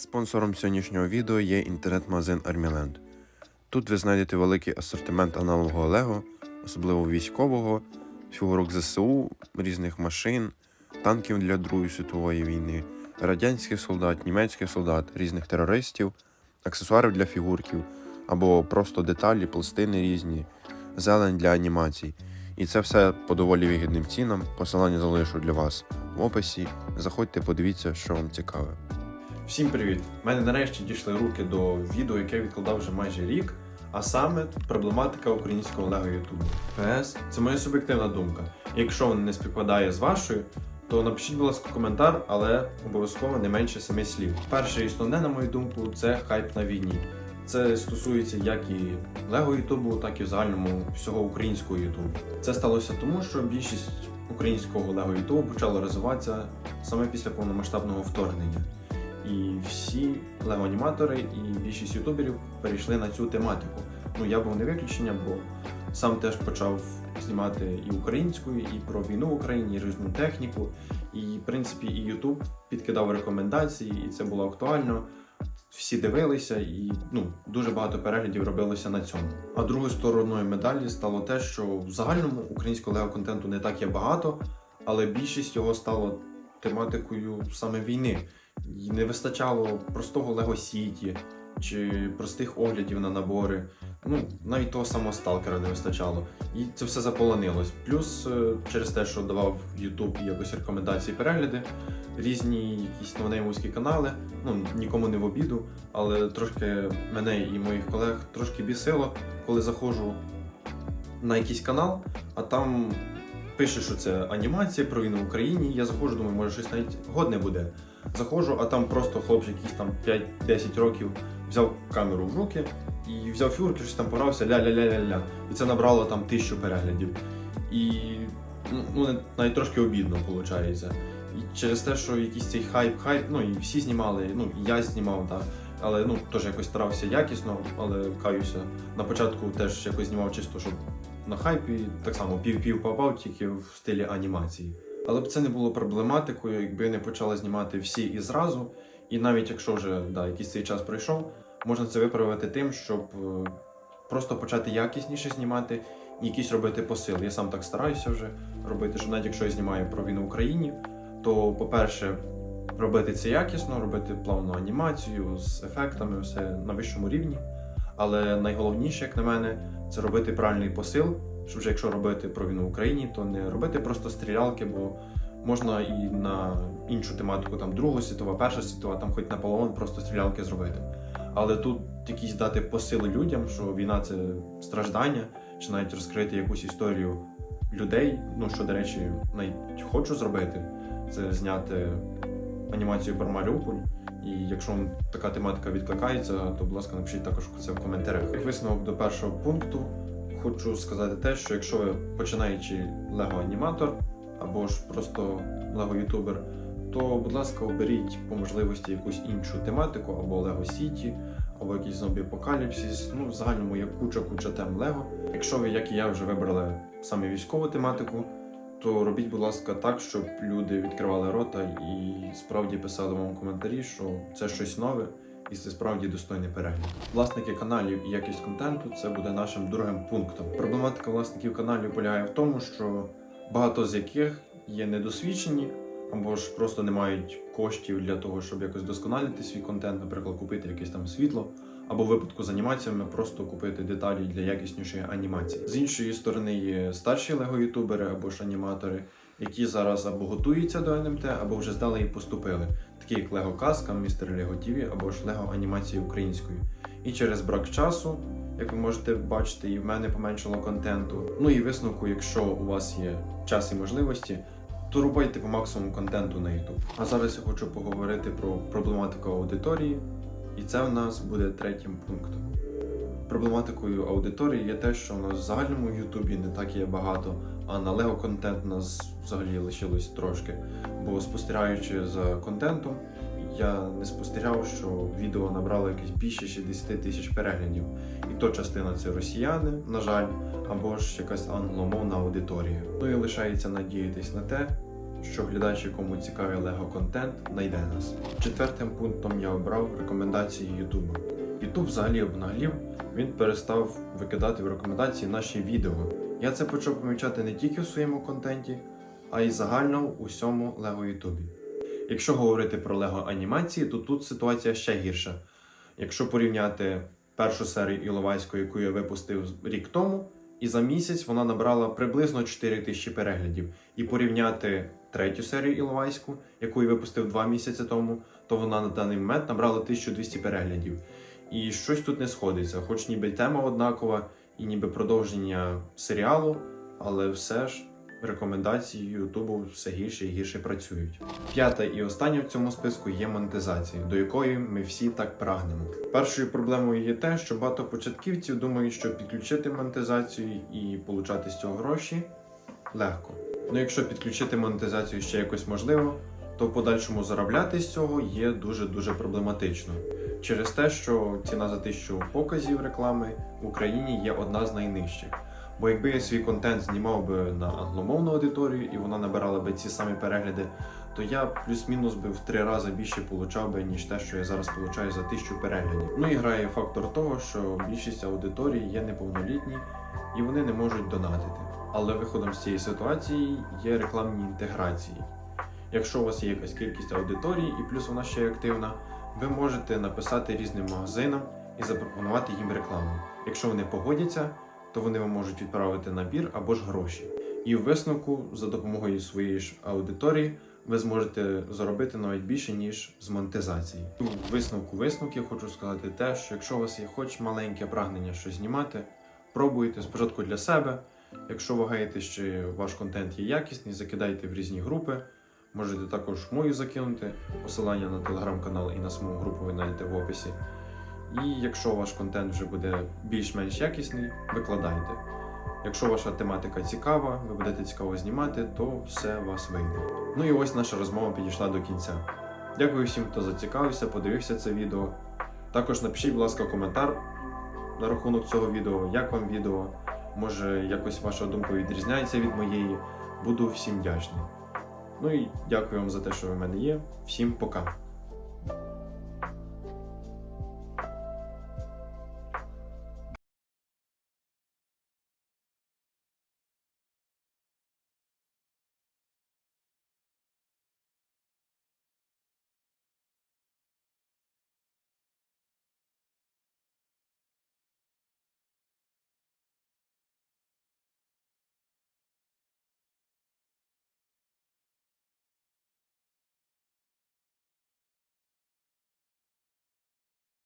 Спонсором сьогоднішнього відео є інтернет-магазин Armiland. Тут ви знайдете великий асортимент аналогового Лего, особливо військового, фігурок ЗСУ, різних машин, танків для Другої світової війни, радянських солдат, німецьких солдат, різних терористів, аксесуарів для фігурків або просто деталі, пластини різні, зелень для анімацій. І це все по доволі вигідним цінам. Посилання залишу для вас в описі. Заходьте, подивіться, що вам цікаве. Всім привіт! У мене нарешті дійшли руки до відео, яке відкладав вже майже рік, а саме проблематика українського лего Ютубу. ПС це моя суб'єктивна думка. Якщо вона не співпадає з вашою, то напишіть, будь ласка, коментар, але обов'язково не менше семи слів. Перше і основне, на мою думку, це хайп на війні. Це стосується як і Лего Ютубу, так і в загальному всього українського Ютубу. Це сталося тому, що більшість українського Лего Ютубу почало розвиватися саме після повномасштабного вторгнення. І всі лего-аніматори і більшість ютуберів перейшли на цю тематику. Ну я був не виключення, бо сам теж почав знімати і українською, і про війну в Україні, і різну техніку. І, в принципі, і Ютуб підкидав рекомендації, і це було актуально. Всі дивилися, і ну дуже багато переглядів робилося на цьому. А другою стороною медалі стало те, що в загальному українського лего контенту не так є багато, але більшість його стало тематикою саме війни. Не вистачало простого Лего Сіті чи простих оглядів на набори. Ну, навіть того самого сталкера не вистачало. І це все заполонилось. Плюс е, через те, що давав YouTube якось рекомендації перегляди, різні якісь новонеймовські канали, ну нікому не в обіду, але трошки мене і моїх колег трошки бісило, коли заходжу на якийсь канал, а там пише, що це анімація про війну в Україні. Я заходжу, думаю, може щось навіть годне буде. Заходжу, а там просто хлопчик, якийсь там 5-10 років, взяв камеру в руки і взяв фігурки, щось там порався, ля-ля-ля-ля-ля. І це набрало там тисячу переглядів. І ну, навіть трошки обідно виходить. І через те, що якийсь цей хайп-хайп, ну і всі знімали, ну і я знімав, так. Але ну теж якось старався якісно, але каюся. На початку теж якось знімав чисто, щоб на хайпі так само пів-пів попав, тільки в стилі анімації. Але б це не було проблематикою, якби не почали знімати всі і зразу. І навіть якщо вже да, якийсь цей час пройшов, можна це виправити тим, щоб е, просто почати якісніше знімати і якісь робити посил. Я сам так стараюся вже робити, що навіть якщо я знімаю про війну в Україні, то, по-перше, робити це якісно, робити плавну анімацію з ефектами, все на вищому рівні. Але найголовніше, як на мене, це робити правильний посил, щоб вже якщо робити про війну в Україні, то не робити просто стрілялки, бо можна і на іншу тематику, там Друга світова, Перша світова, там хоч Наполеон просто стрілялки зробити. Але тут якісь дати посили людям, що війна це страждання, чи навіть розкрити якусь історію людей. Ну що, до речі, навіть хочу зробити, це зняти анімацію про Маріуполь. І якщо вам така тематика відкликається, то будь ласка, напишіть також це в коментарях. Як висновок до першого пункту, хочу сказати те, що якщо ви починаючи лего-аніматор або ж просто лего-ютубер, то, будь ласка, оберіть по можливості якусь іншу тематику, або Лего Сіті, або якийсь зомбі апокаліпсис. Ну, в загальному є куча-куча тем Лего. Якщо ви, як і я, вже вибрали саме військову тематику, то робіть, будь ласка, так, щоб люди відкривали рота і справді писали вам коментарі, що це щось нове і це справді достойний перегляд. Власники каналів і якість контенту це буде нашим другим пунктом. Проблематика власників каналів полягає в тому, що багато з яких є недосвідчені або ж просто не мають коштів для того, щоб якось досконалити свій контент, наприклад, купити якесь там світло. Або в випадку з анімаціями просто купити деталі для якіснішої анімації. З іншої сторони є старші лего-ютубери або ж аніматори, які зараз або готуються до НМТ, або вже здали і поступили, такі як Лего Казка, Містер Лего ТВ або ж Лего анімації українською. І через брак часу, як ви можете бачити, і в мене поменшало контенту. Ну і висновку, якщо у вас є час і можливості, то рубайте по максимуму контенту на YouTube. А зараз я хочу поговорити про проблематику аудиторії. І це в нас буде третім пунктом. Проблематикою аудиторії є те, що в загальному Ютубі не так є багато, а на Лего контент нас взагалі лишилось трошки. Бо спостерігаючи за контентом, я не спостерігав, що відео набрало якесь більше 60 тисяч переглядів. І то частина це росіяни, на жаль, або ж якась англомовна аудиторія. Ну і лишається надіятись на те, що глядач, якому цікавий Лего контент, знайде нас. Четвертим пунктом я обрав рекомендації Ютуба. Ютуб взагалі обнаглів, він перестав викидати в рекомендації наші відео. Я це почав помічати не тільки в своєму контенті, а й загально у всьому Лего Ютубі. Якщо говорити про Лего анімації, то тут ситуація ще гірша. Якщо порівняти першу серію Іловайської, яку я випустив рік тому, і за місяць вона набрала приблизно 4 тисячі переглядів. І порівняти третю серію Іловайську, яку я випустив два місяці тому, то вона на даний момент набрала 1200 переглядів. І щось тут не сходиться, хоч ніби тема однакова, і ніби продовження серіалу, але все ж рекомендації Ютубу все гірше і гірше працюють. П'ята і остання в цьому списку є монетизація, до якої ми всі так прагнемо. Першою проблемою є те, що багато початківців думають, що підключити монетизацію і получати з цього гроші легко. Ну якщо підключити монетизацію ще якось можливо, то в подальшому заробляти з цього є дуже дуже проблематично. Через те, що ціна за тисячу показів реклами в Україні є одна з найнижчих. Бо якби я свій контент знімав би на англомовну аудиторію і вона набирала би ці самі перегляди, то я плюс-мінус би в три рази більше получав би, ніж те, що я зараз получаю за тисячу переглядів. Ну і грає фактор того, що більшість аудиторії є неповнолітні і вони не можуть донатити. Але виходом з цієї ситуації є рекламні інтеграції. Якщо у вас є якась кількість аудиторії і плюс вона ще активна, ви можете написати різним магазинам і запропонувати їм рекламу. Якщо вони погодяться, то вони вам можуть відправити набір або ж гроші. І в висновку, за допомогою своєї ж аудиторії, ви зможете заробити навіть більше, ніж з монетизації. У висновку висновків хочу сказати те, що якщо у вас є хоч маленьке прагнення щось знімати, пробуйте спочатку для себе. Якщо вагаєте, що ваш контент є якісний, закидайте в різні групи. Можете також мою закинути посилання на телеграм-канал і на саму групу ви знайдете в описі. І якщо ваш контент вже буде більш-менш якісний, викладайте. Якщо ваша тематика цікава, ви будете цікаво знімати, то все вас вийде. Ну і ось наша розмова підійшла до кінця. Дякую всім, хто зацікавився, подивився це відео. Також напишіть, будь ласка, коментар на рахунок цього відео, як вам відео. Може, якось ваша думка відрізняється від моєї. Буду всім вдячний. Ну і дякую вам за те, що ви в мене є. Всім пока.